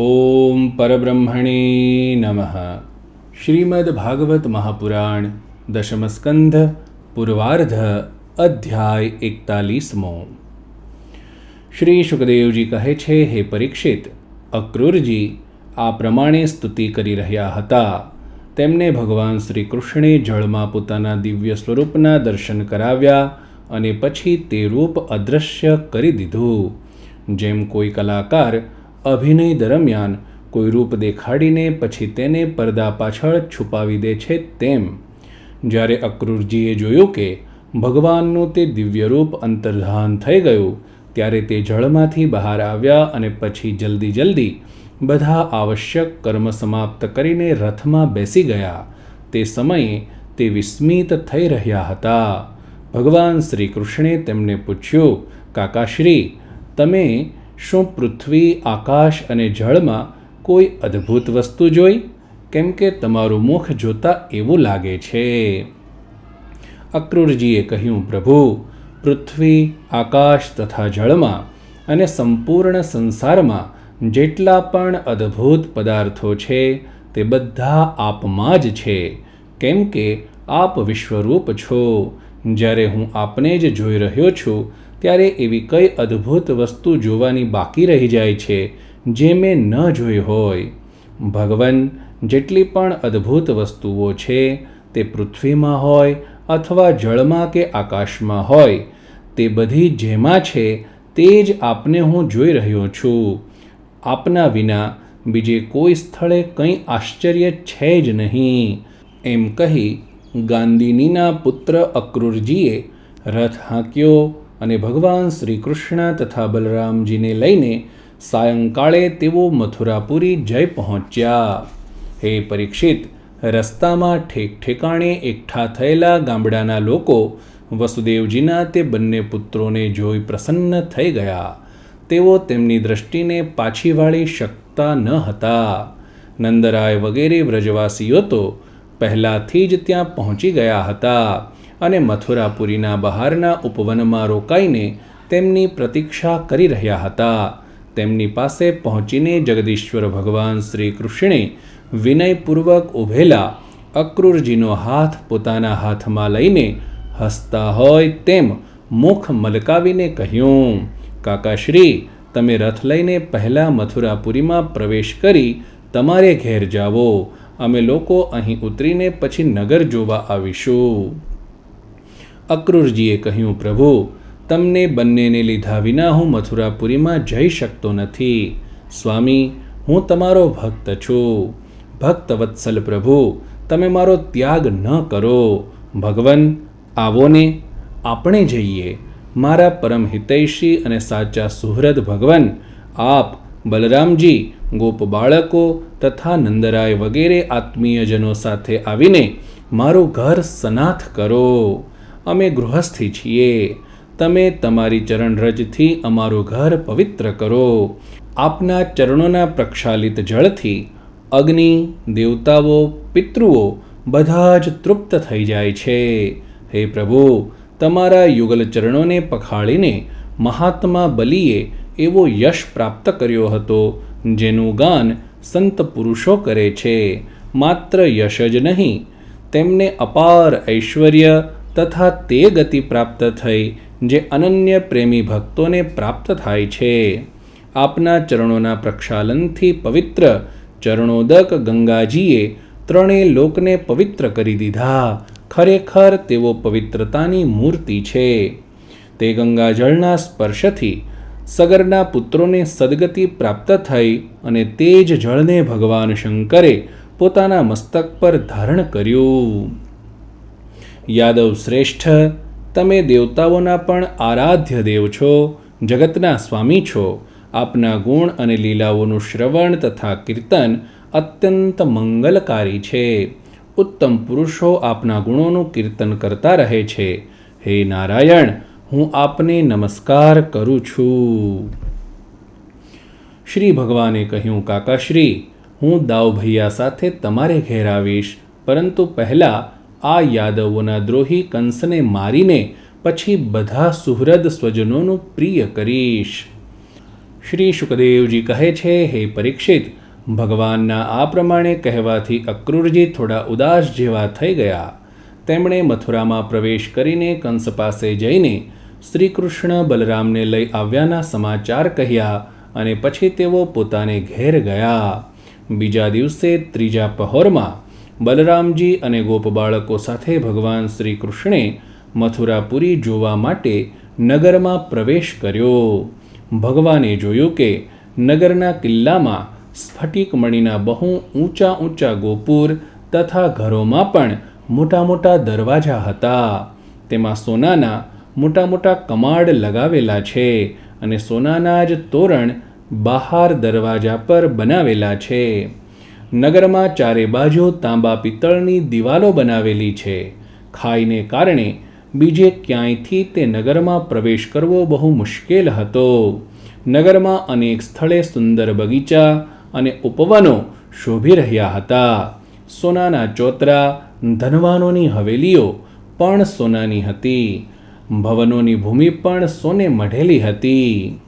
ઓમ પરબ્રહ્મણે નમઃ શ્રીમદ ભાગવત મહાપુરાણ દશમસ્કંધ પૂર્વાર્ધ અધ્યાય એકતાલીસમો શ્રી સુખદેવજી કહે છે હે પરીક્ષિત અક્રૂરજી આ પ્રમાણે સ્તુતિ કરી રહ્યા હતા તેમને ભગવાન શ્રી કૃષ્ણે જળમાં પોતાના દિવ્ય સ્વરૂપના દર્શન કરાવ્યા અને પછી તે રૂપ અદૃશ્ય કરી દીધું. જેમ કોઈ કલાકાર અભિનય દરમિયાન કોઈ રૂપ દેખાડીને પછી તેને પડદા પાછળ છુપાવી દે છે તેમ. જ્યારે અક્રૂરજીએ જોયું કે ભગવાનનું તે દિવ્ય રૂપ અંતર્ધાન થઈ ગયું, ત્યારે તે જળમાંથી બહાર આવ્યા અને પછી જલ્દી જલ્દી બધા આવશ્યક કર્મ સમાપ્ત કરીને રથમાં બેસી ગયા. તે સમયે તે વિસ્મિત થઈ રહ્યા હતા. ભગવાન શ્રી કૃષ્ણે તેમને પૂછ્યું, કાકાશ્રી, તમે શું પૃથ્વી, આકાશ અને જળમાં કોઈ અદ્ભુત વસ્તુ જોઈ? કેમ કે તમારું મુખ જોતાં એવું લાગે છે. અક્રૂરજીએ કહ્યું, પ્રભુ, પૃથ્વી, આકાશ તથા જળમાં અને સંપૂર્ણ સંસારમાં જેટલા પણ અદ્ભુત પદાર્થો છે, તે બધા આપમાં જ છે. કેમ કે આપ વિશ્વરૂપ છો. જ્યારે હું આપને જ જોઈ રહ્યો છું, ત્યારે એવી કઈ અદ્ભુત વસ્તુ જોવાની બાકી રહી જાય છે, જે મેં ન જોઈ હોય. ભગવાન, જેટલી પણ અદ્ભુત વસ્તુઓ છે, તે પૃથ્વીમાં હોય અથવા જળમાં કે આકાશમાં હોય, તે બધી જેમાં છે, તે જ આપને હું જોઈ રહ્યો છું. આપના વિના બીજે કોઈ સ્થળે કંઈ આશ્ચર્ય છે જ નહીં. એમ કહી ગાંધીનીના પુત્ર અક્રૂરજીએ રથ હાંક્યો અને ભગવાન શ્રી કૃષ્ણ તથા બલરામજીને લઈને સાયંકાળે તેઓ મથુરાપુરી જઈ પહોંચ્યા. હે પરીક્ષિત, રસ્તામાં ઠેક ઠેકાણે એકઠા થયેલા ગામડાના લોકો વસુદેવજીના તે બંને પુત્રોને જોઈ પ્રસન્ન થઈ ગયા. તેઓ તેમની દૃષ્ટિને પાછી વાળી શકતા ન હતા. નંદરાય વગેરે વ્રજવાસીઓ તો પહેલાંથી જ ત્યાં પહોંચી ગયા હતા અને મથુરાપુરીના બહારના ઉપવનમાં રોકાઈને તેમની પ્રતીક્ષા કરી રહ્યા હતા. તેમની પાસે પહોંચીને જગદીશ્વર ભગવાન શ્રી કૃષ્ણે વિનયપૂર્વક ઊભેલા અક્રૂરજીનો હાથ પોતાના હાથમાં લઈને હસતા હોય તેમ મુખ મલકાવીને કહ્યું કાકાશ્રી, તમે રથ લઈને પહેલાં મથુરાપુરીમાં પ્રવેશ કરી તમારે ઘેર જાઓ. અમે લોકો અહીં ઉતરીને પછી નગર જોવા આવીશું. અક્રૂરજીએ કહ્યું, પ્રભુ, તમને બંનેને લીધા વિના હું મથુરાપુરીમાં જઈ શકતો નથી. સ્વામી, હું તમારો ભક્ત છું. ભક્ત વત્સલ પ્રભુ, તમે મારો ત્યાગ ન કરો. ભગવન, આવો ને, આપણે જઈએ. મારા પરમ હિતૈષી અને સાચા સુહૃદ ભગવાન, આપ બલરામજી, ગોપ બાળકો તથા નંદરાય વગેરે આત્મીયજનો સાથે આવીને મારું ઘર સનાથ કરો. અમે ગૃહસ્થી છીએ. તમે તમારી ચરણરજથી અમારું ઘર પવિત્ર કરો. આપના ચરણોના પ્રક્ષાલિત જળથી અગ્નિ, દેવતાઓ, પિતૃઓ બધા જ તૃપ્ત થઈ જાય છે. હે પ્રભુ તમારા યુગલ ચરણોને પખાળીને મહાત્મા બલિએ એવો યશ પ્રાપ્ત કર્યો હતો, જેનું ગાન સંત પુરુષો કરે છે. માત્ર યશ જ નહીં, તેમને અપાર ઐશ્વર્ય તથા તે ગતિ પ્રાપ્ત થઈ, જે અનન્ય પ્રેમી ભક્તોને પ્રાપ્ત થાય છે. આપના ચરણોના પ્રક્ષાલનથી પવિત્ર ચરણોદક ગંગાજીએ ત્રણેય લોકને પવિત્ર કરી દીધા. ખરેખર તેઓ પવિત્રતાની મૂર્તિ છે. તે ગંગાજળના સ્પર્શથી સગરના પુત્રોને સદગતિ પ્રાપ્ત થઈ અને તે જ જળને ભગવાન શંકરે પોતાના મસ્તક પર ધારણ કર્યું. યાદવ શ્રેષ્ઠ, તમે દેવતાઓના પણ આરાધ્ય દેવ છો, જગતના સ્વામી છો. આપના ગુણ અને લીલાઓનું શ્રવણ તથા કીર્તન અત્યંત મંગલકારી છે. ઉત્તમ પુરુષો આપના ગુણોનું કીર્તન કરતા રહે છે. હે નારાયણ, હું આપને નમસ્કાર કરું છું. શ્રી ભગવાને કહ્યું, કાકાશ્રી, હું દાવ ભૈયા સાથે તમારે ઘેર આવીશ, પરંતુ પહેલાં આ યાદવોના દ્રોહી કંસને મારીને પછી બધા સુહૃદ સ્વજનોનું પ્રિય કરીશ. શ્રી શુકદેવજી કહે છે, હે પરીક્ષિત ભગવાનના આ પ્રમાણે કહેવાથી અક્રૂરજી થોડા ઉદાસ જેવા થઈ ગયા. તેમણે મથુરામાં પ્રવેશ કરીને કંસ પાસે જઈને શ્રી કૃષ્ણ બલરામને લઈ આવ્યાના સમાચાર કહ્યા અને પછી તેઓ પોતાને ઘેર ગયા. બીજા દિવસે ત્રીજા પહોરમાં બલરામજી અને ગોપ બાળકો સાથે ભગવાન શ્રી કૃષ્ણે મથુરાપુરી જોવા માટે નગરમાં પ્રવેશ કર્યો. ભગવાને જોયું કે નગરના કિલ્લામાં સ્ફટિક મણીના બહુ ઊંચા ઊંચા ગોપુર તથા ઘરોમાં પણ મોટા મોટા દરવાજા હતા. તેમાં સોનાના મોટા મોટા કમાડ લગાવેલા છે અને સોનાના જ તોરણ બહાર દરવાજા પર બનાવેલા છે. નગરમાં ચારે બાજુ તાંબા પિત્તળની દિવાલો બનાવેલી છે. ખાઈને કારણે બીજે ક્યાંયથી તે નગરમાં પ્રવેશ કરવો બહુ મુશ્કેલ હતો. નગરમાં અનેક સ્થળે સુંદર બગીચા અને ઉપવનો શોભી રહ્યા હતા. સોનાના ચોતરા, ધનવાનોની હવેલીઓ પણ સોનાની હતી. ભવનોની ભૂમિ પણ સોને મઢેલી હતી.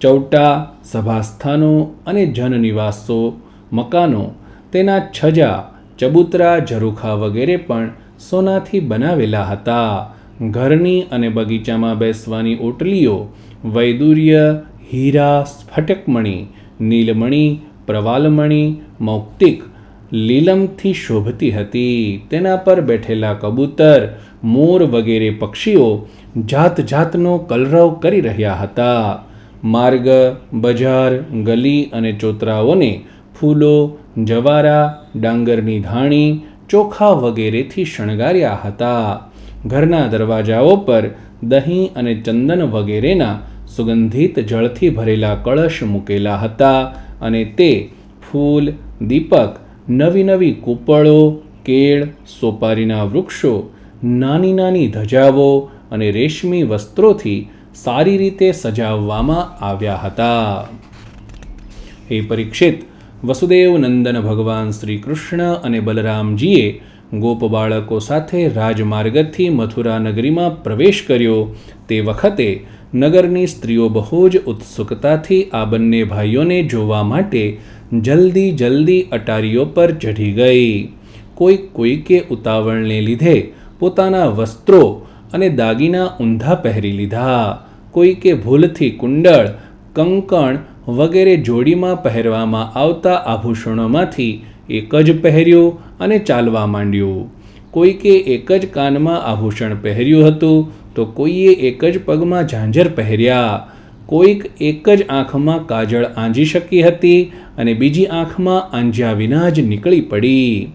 ચૌટા, સભાસ્થાનો અને જનનિવાસો, મકાનો, તેના છજા, ચબૂતરા, ઝરૂખા વગેરે પણ સોનાથી બનાવેલા હતા. ઘરની અને બગીચામાં બેસવાની ઓટલીઓ, વૈદુર્ય, હીરા, સ્ફટકમણી નીલમણી, પ્રવાલમણી, મૌક્તિક, લીલમથી શોભતી હતી. તેના પર બેઠેલા કબૂતર, મોર વગેરે પક્ષીઓ જાત જાતનો કલરવ કરી રહ્યા હતા. માર્ગ, બજાર, ગલી અને ચોતરાઓને ફૂલો, જવારા, ડાંગરની ધાણી, ચોખા વગેરેથી શણગાર્યા હતા. ઘરના દરવાજાઓ પર દહીં અને ચંદન વગેરેના સુગંધિત જળથી ભરેલા કળશ મૂકેલા હતા અને તે ફૂલ, દીપક, નવી નવી કૂપળો, કેળ, સોપારીના વૃક્ષો, નાની નાની ધજાઓ અને રેશમી વસ્ત્રોથી સારી રીતે સજાવવામાં આવ્યા હતા. હે પરીક્ષિત, વસુદેવ નંદન ભગવાન શ્રી કૃષ્ણ અને બલરામજીએ ગોપ બાળકો સાથે રાજમાર્ગથી મથુરા નગરીમાં પ્રવેશ કર્યો તે વખતે નગરની સ્ત્રીઓ બહુ જ ઉત્સુકતાથી આ બંને ભાઈઓને જોવા માટે જલ્દી જલ્દી અટારીઓ પર ચઢી ગઈ. કોઈક કોઈકે ઉતાવળને લીધે પોતાના વસ્ત્રો અને દાગીના ઊંધા પહેરી લીધા. કોઈકે ભૂલથી કુંડળ, કંકણ વગેરે જોડીમાં પહેરવામાં આવતા આભૂષણોમાંથી એક જ પહેર્યું અને ચાલવા માંડ્યું. કોઈકે એક જ કાનમાં આભૂષણ પહેર્યું હતું તો કોઈએ એક જ પગમાં ઝાંઝર પહેર્યા. કોઈક એક જ આંખમાં કાજળ આંજી શકી હતી અને બીજી આંખમાં આંજ્યા વિના જ નીકળી પડી.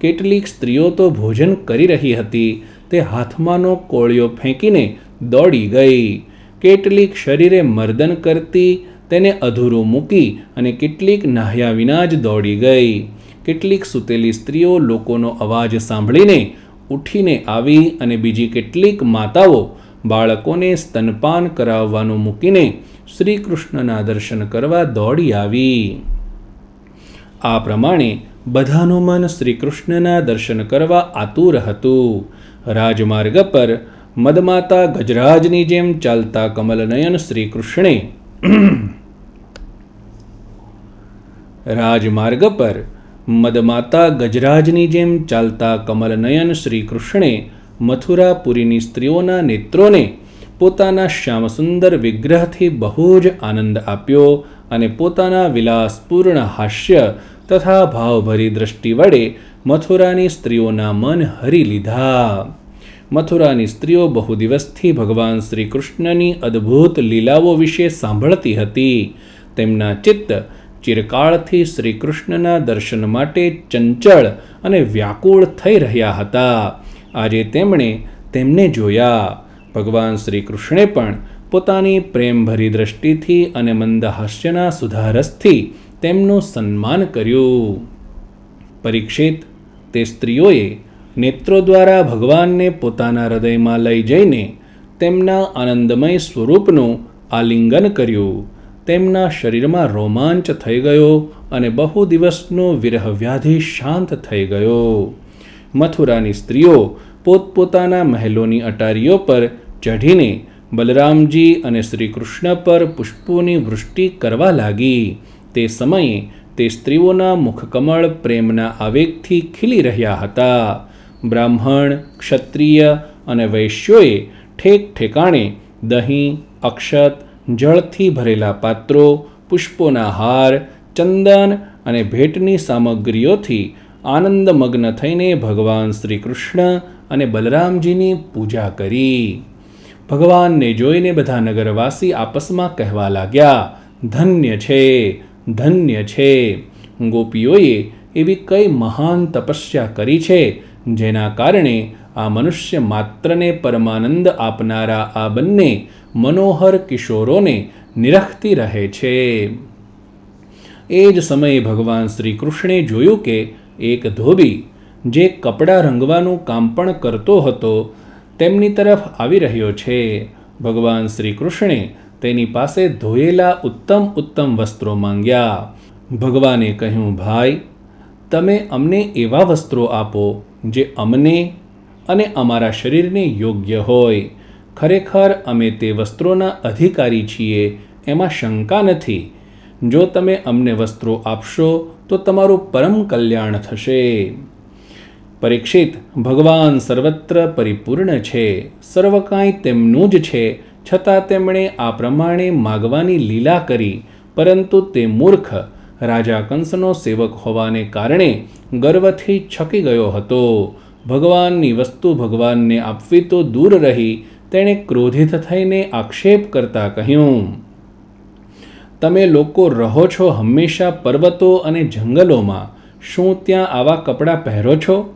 કેટલીક સ્ત્રીઓ તો ભોજન કરી રહી હતી. તે હાથમાંનો કોળિયો ફેંકીને દોડી ગઈ. કેટલીક શરીરે મર્દન કરતી તેને અધૂરું મૂકી અને કેટલીક નાહ્યા વિના જ દોડી ગઈ. કેટલીક સૂતેલી સ્ત્રીઓ લોકોનો અવાજ સાંભળીને ઉઠીને આવી અને બીજી કેટલીક માતાઓ બાળકોને સ્તનપાન કરાવવાનું મૂકીને શ્રી કૃષ્ણના દર્શન કરવા દોડી આવી. આ પ્રમાણે બધાનું મન શ્રી કૃષ્ણના દર્શન કરવા આતુર હતું. રાજમાર્ગ પર મદમાતા ગજરાજની જેમ ચાલતા કમલનયન શ્રી કૃષ્ણે રાજમાર્ગ પર મદમાતા ગજરાજની જેમ ચાલતા કમલનયન શ્રી કૃષ્ણે મથુરાપુરીની સ્ત્રીઓના નેત્રોને પોતાના શ્યામસુંદર વિગ્રહથી બહુ જ આનંદ આપ્યો અને પોતાના વિલાસપૂર્ણ હાસ્ય તથા ભાવભરી દ્રષ્ટિ વડે મથુરાની સ્ત્રીઓના મન હરી લીધા. મથુરાની સ્ત્રીઓ બહુ દિવસથી ભગવાન શ્રી કૃષ્ણની અદ્ભુત લીલાઓ વિશે સાંભળતી હતી. તેમના ચિત્ત ચિરકાળથી શ્રી કૃષ્ણના દર્શન માટે ચંચળ અને વ્યાકુળ થઈ રહ્યા હતા. આજે તેમણે તેમને જોયા. ભગવાન શ્રી કૃષ્ણે પણ પોતાની પ્રેમભરી દ્રષ્ટિથી અને મંદહાસ્યના સુધારસથી તેમનું સન્માન કર્યું. પરીક્ષિત, તે સ્ત્રીઓએ નેત્રો દ્વારા ભગવાનને પોતાના હૃદયમાં લઈ જઈને તેમના આનંદમય સ્વરૂપનું આલિંગન કર્યું. તેમના શરીરમાં રોમાંચ થઈ ગયો અને બહુ દિવસનો વિરહ વ્યાધિ શાંત થઈ ગયો. મથુરાની સ્ત્રીઓ પોતપોતાના મહેલોની અટારીઓ પર ચઢીને બલરામજી અને શ્રી કૃષ્ણ પર પુષ્પોની વૃષ્ટિ કરવા લાગી. તે સમયે તે સ્ત્રીઓના મુખકમળ પ્રેમના આવેગથી ખીલી રહ્યા હતા. બ્રાહ્મણ, ક્ષત્રિય અને વૈશ્યોએ ઠેક ઠેકાણે દહીં, અક્ષત જળથી ભરેલા પાત્રો, પુષ્પોના હાર, ચંદન અને ભેટની સામગ્રીઓથી આનંદમગ્ન થઈને ભગવાન શ્રી કૃષ્ણ અને બલરામજીની પૂજા કરી. ભગવાનને જોઈને બધા નગરવાસી આપસમાં કહેવા લાગ્યા, ધન્ય છે ધન્ય છે. ગોપીઓએ એવી કઈ મહાન તપસ્યા કરી છે, જેના કારણે આ મનુષ્ય માત્રને પરમાનંદ આપનારા આ બંને મનોહર કિશોરોને નિરખતી રહે છે. એ જ સમયે ભગવાન શ્રી કૃષ્ણે જોયું કે એક ધોબી જે કપડાં રંગવાનું કામ પણ કરતો હતો, તેમની તરફ આવી રહ્યો છે. ભગવાન શ્રી કૃષ્ણે તેની પાસે ધોયેલા ઉત્તમ ઉત્તમ વસ્ત્રો માંગ્યા. ભગવાને કહ્યું, ભાઈ, તમે અમને એવા વસ્ત્રો આપો જે અમને અને અમારા શરીરને યોગ્ય હોય. ખરેખર અમે તે વસ્ત્રોના અધિકારી છીએ, એમાં શંકા નથી. જો તમે અમને વસ્ત્રો આપશો, તો તમારું પરમ કલ્યાણ થશે. પરીક્ષિત, ભગવાન સર્વત્ર પરિપૂર્ણ છે. સર્વ કાંઈ તેમનું જ છે. છતાં તેમણે આ પ્રમાણે માગવાની લીલા કરી, પરંતુ તે મૂર્ખ, રાજા કંસનો સેવક હોવાને કારણે ગર્વથી છકી ગયો હતો. ભગવાનની વસ્તુ ભગવાનને આપવી તો દૂર રહી, તેણે ક્રોધિત થઈને આક્ષેપ કરતા કહ્યું, તમે લોકો રહો છો હંમેશા પર્વતો અને જંગલોમાં. શું ત્યાં આવા કપડાં પહેરો છો?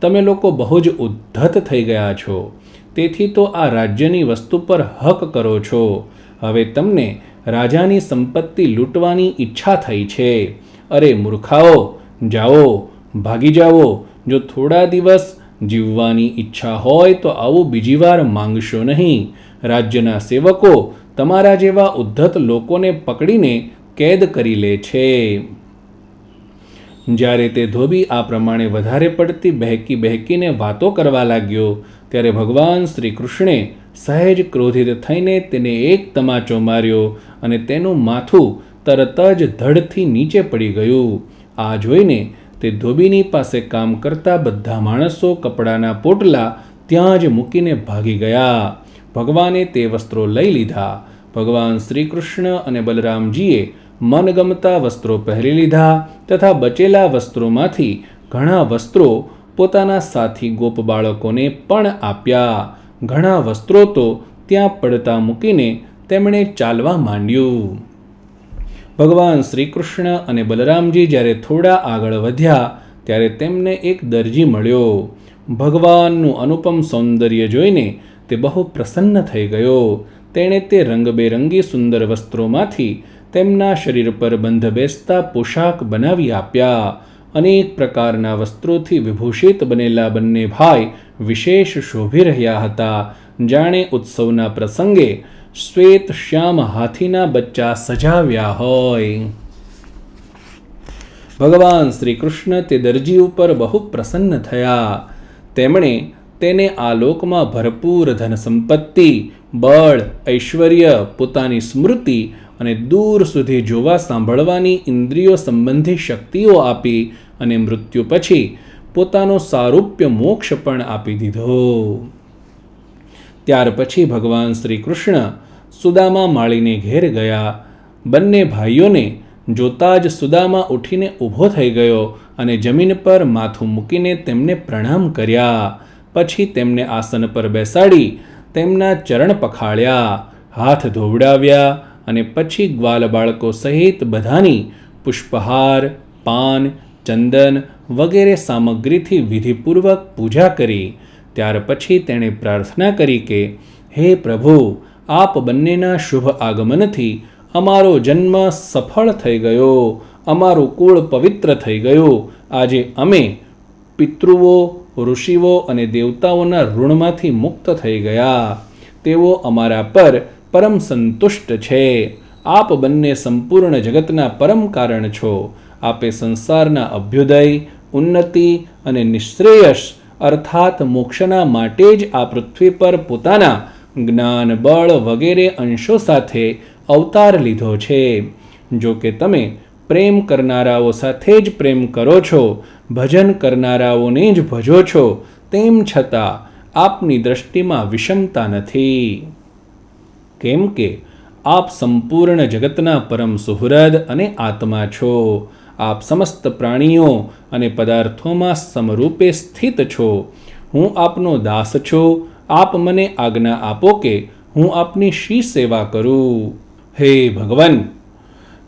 તમે લોકો બહુ જ ઉદ્ધત થઈ ગયા છો. તેથી તો આ રાજ્યની વસ્તુ પર હક કરો છો. હવે તમને રાજાની સંપત્તિ લૂંટવાની ઈચ્છા થઈ છે. અરે મૂર્ખાઓ, જાઓ, ભાગી જાઓ જો થોડા દિવસ જીવવાની ઈચ્છા હોય તો આવું બીજી વાર માંગશો નહીં. રાજ્યના સેવકો તમારા જેવા ઉદ્ધત લોકોને પકડીને કેદ કરી લે છે. જ્યારે તે ધોબી આ પ્રમાણે વધારે પડતી બહેકી બહેકીને વાતો કરવા લાગ્યો, ત્યારે ભગવાન શ્રી કૃષ્ણે સહેજ ક્રોધિત થઈને તેને એક તમાચો માર્યો અને તેનું માથું તરત જ ધડથી નીચે પડી ગયું. આ જોઈને તે ધોબીની પાસે કામ કરતા બધા માણસો કપડાના પોટલા ત્યાં જ મૂકીને ભાગી ગયા. ભગવાને તે વસ્ત્રો લઈ લીધા. ભગવાન શ્રી કૃષ્ણ અને બલરામજીએ મનગમતા વસ્ત્રો પહેરી લીધા તથા બચેલા વસ્ત્રોમાંથી ઘણા વસ્ત્રો પોતાના સાથી ગોપ બાળકોને પણ આપ્યા. ઘણા વસ્ત્રો તો ત્યાં પડતા મૂકીને તેમણે ચાલવા માંડ્યું. ભગવાન શ્રી કૃષ્ણ અને બલરામજી જ્યારે થોડા આગળ વધ્યા, ત્યારે તેમને એક દરજી મળ્યો. ભગવાનનું અનુપમ સૌંદર્ય જોઈને તે બહુ પ્રસન્ન થઈ ગયો. તેણે તે રંગબેરંગી સુંદર વસ્ત્રોમાંથી તેમના શરીર પર બંધ બેસતા પોશાક બનાવી આપ્યા. અનેક પ્રકારના વસ્ત્રોથી વિભૂષિત બનેલા બંને ભાઈ વિશેષ શોભી રહ્યા હતા. જાણે ઉત્સવના પ્રસંગે શ્વેત શ્યામ હાથીના બચ્ચા સજાવ્યા હોય. ભગવાન શ્રી કૃષ્ણ તે દરજી ઉપર બહુ પ્રસન્ન થયા. તેમણે તેને આ લોકમાં ભરપૂર ધન સંપત્તિ બળ, ઐશ્વર્ય, પોતાની સ્મૃતિ અને દૂર સુધી જોવા સાંભળવાની ઇન્દ્રિયો સંબંધી શક્તિઓ આપી અને મૃત્યુ પછી પોતાનો સારૂપ્ય મોક્ષ પણ આપી દીધો. ત્યાર પછી ભગવાન શ્રી કૃષ્ણ સુદામા માળીને ઘેર ગયા. બંને ભાઈઓને જોતા જ સુદામા ઉઠીને ઊભો થઈ ગયો અને જમીન પર માથું મૂકીને તેમને પ્રણામ કર્યા. પછી તેમને આસન પર બેસાડી તેમના ચરણ પખાળ્યા, હાથ ધોવડાવ્યા અને પછી ગ્વાલ બાળકો સહિત બધાની પુષ્પહાર, પાન, ચંદન વગેરે સામગ્રીથી વિધિપૂર્વક પૂજા કરી. ત્યાર પછી તેણે પ્રાર્થના કરી કે, હે પ્રભુ આપ બંનેના શુભ આગમનથી અમારો જન્મ સફળ થઈ ગયો, અમારું કુળ પવિત્ર થઈ ગયું. આજે અમે પિતૃઓ, ઋષિઓ અને દેવતાઓના ઋણમાંથી મુક્ત થઈ ગયા. તેઓ અમારા પર પરમ સંતુષ્ટ છે. આપ બંને સંપૂર્ણ જગતના પરમ કારણ છો. આપે સંસારના અભ્યુદય, ઉન્નતિ અને નિશ્રેયસ, અર્થાત મોક્ષના માટે જ આ પૃથ્વી પર પોતાના જ્ઞાન, બળ વગેરે અંશો સાથે અવતાર લીધો છે. જો કે તમે પ્રેમ કરનારાઓ સાથે જ પ્રેમ કરો છો, ભજન કરનારાઓને જ ભજો છો, તેમ છતાં આપની દ્રષ્ટિમાં વિષમતા નથી. કેમ કે આપ સંપૂર્ણ જગતના પરમ સુહૃદ અને આત્મા છો. આપ સમસ્ત પ્રાણીઓ અને પદાર્થોમાં સમરૂપે સ્થિત છો. હું આપનો દાસ છું આપ મને આજ્ઞા આપો કે હું આપની શી સેવા કરું? હે ભગવાન,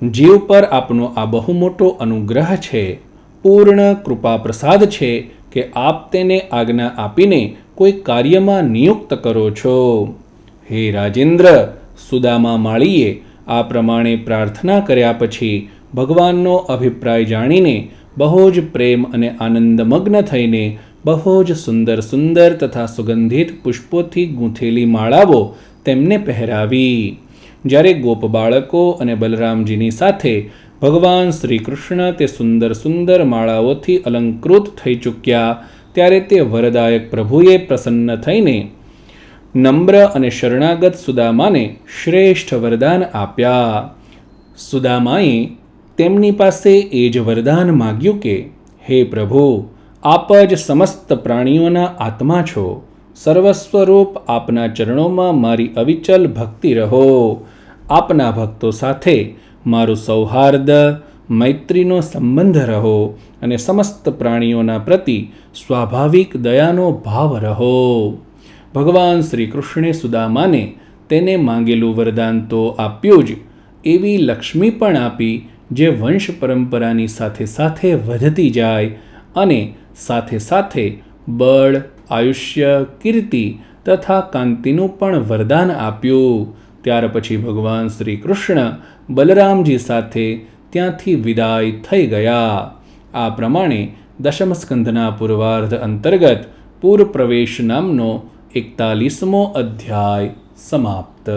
જીવ પર આપનો આ બહુ મોટો અનુગ્રહ છે, પૂર્ણ કૃપા પ્રસાદ છે કે આપ તેને આજ્ઞા આપીને કોઈ કાર્યમાં નિયુક્ત કરો છો. હે રાજેન્દ્ર, સુદામા માળીએ આ પ્રમાણે પ્રાર્થના કર્યા પછી ભગવાનનો અભિપ્રાય જાણીને બહુ જ પ્રેમ અને આનંદમગ્ન થઈને બહુ જ સુંદર સુંદર તથા સુગંધિત પુષ્પોથી ગૂંથેલી માળાઓ તેમને પહેરાવી. જ્યારે ગોપ બાળકો અને બલરામજીની સાથે ભગવાન શ્રી કૃષ્ણ તે સુંદર સુંદર માળાઓથી અલંકૃત થઈ ચૂક્યા, ત્યારે તે વરદાયક પ્રભુએ પ્રસન્ન થઈને નમ્ર અને શરણાગત સુદામાને શ્રેષ્ઠ વરદાન આપ્યા. સુદામાએ તેમની પાસે એ જ વરદાન માગ્યું કે, હે પ્રભુ આપ જ સમસ્ત પ્રાણીઓના આત્મા છો. સર્વસ્વરૂપ આપના ચરણોમાં મારી અવિચલ ભક્તિ રહો. આપના ભક્તો સાથે મારું સૌહાર્દ, મૈત્રીનો સંબંધ રહો અને સમસ્ત પ્રાણીઓના પ્રતિ સ્વાભાવિક દયાનો ભાવ રહો. ભગવાન શ્રી કૃષ્ણે સુદામાને તેને માંગેલું વરદાન તો આપ્યું જ, એવી લક્ષ્મી પણ આપી જે વંશ પરંપરાની સાથે સાથે વધતી જાય અને સાથે સાથે બળ, આયુષ્ય, કીર્તિ તથા કાંતિનું પણ વરદાન આપ્યું. ત્યાર પછી ભગવાન શ્રી કૃષ્ણ બલરામજી સાથે ત્યાંથી વિદાય થઈ ગયા. આ પ્રમાણે દશમસ્કંધના પૂર્વાર્ધ અંતર્ગત પૂર પ્રવેશ નામનો એકતાલીસમો અધ્યાય સમાપ્ત.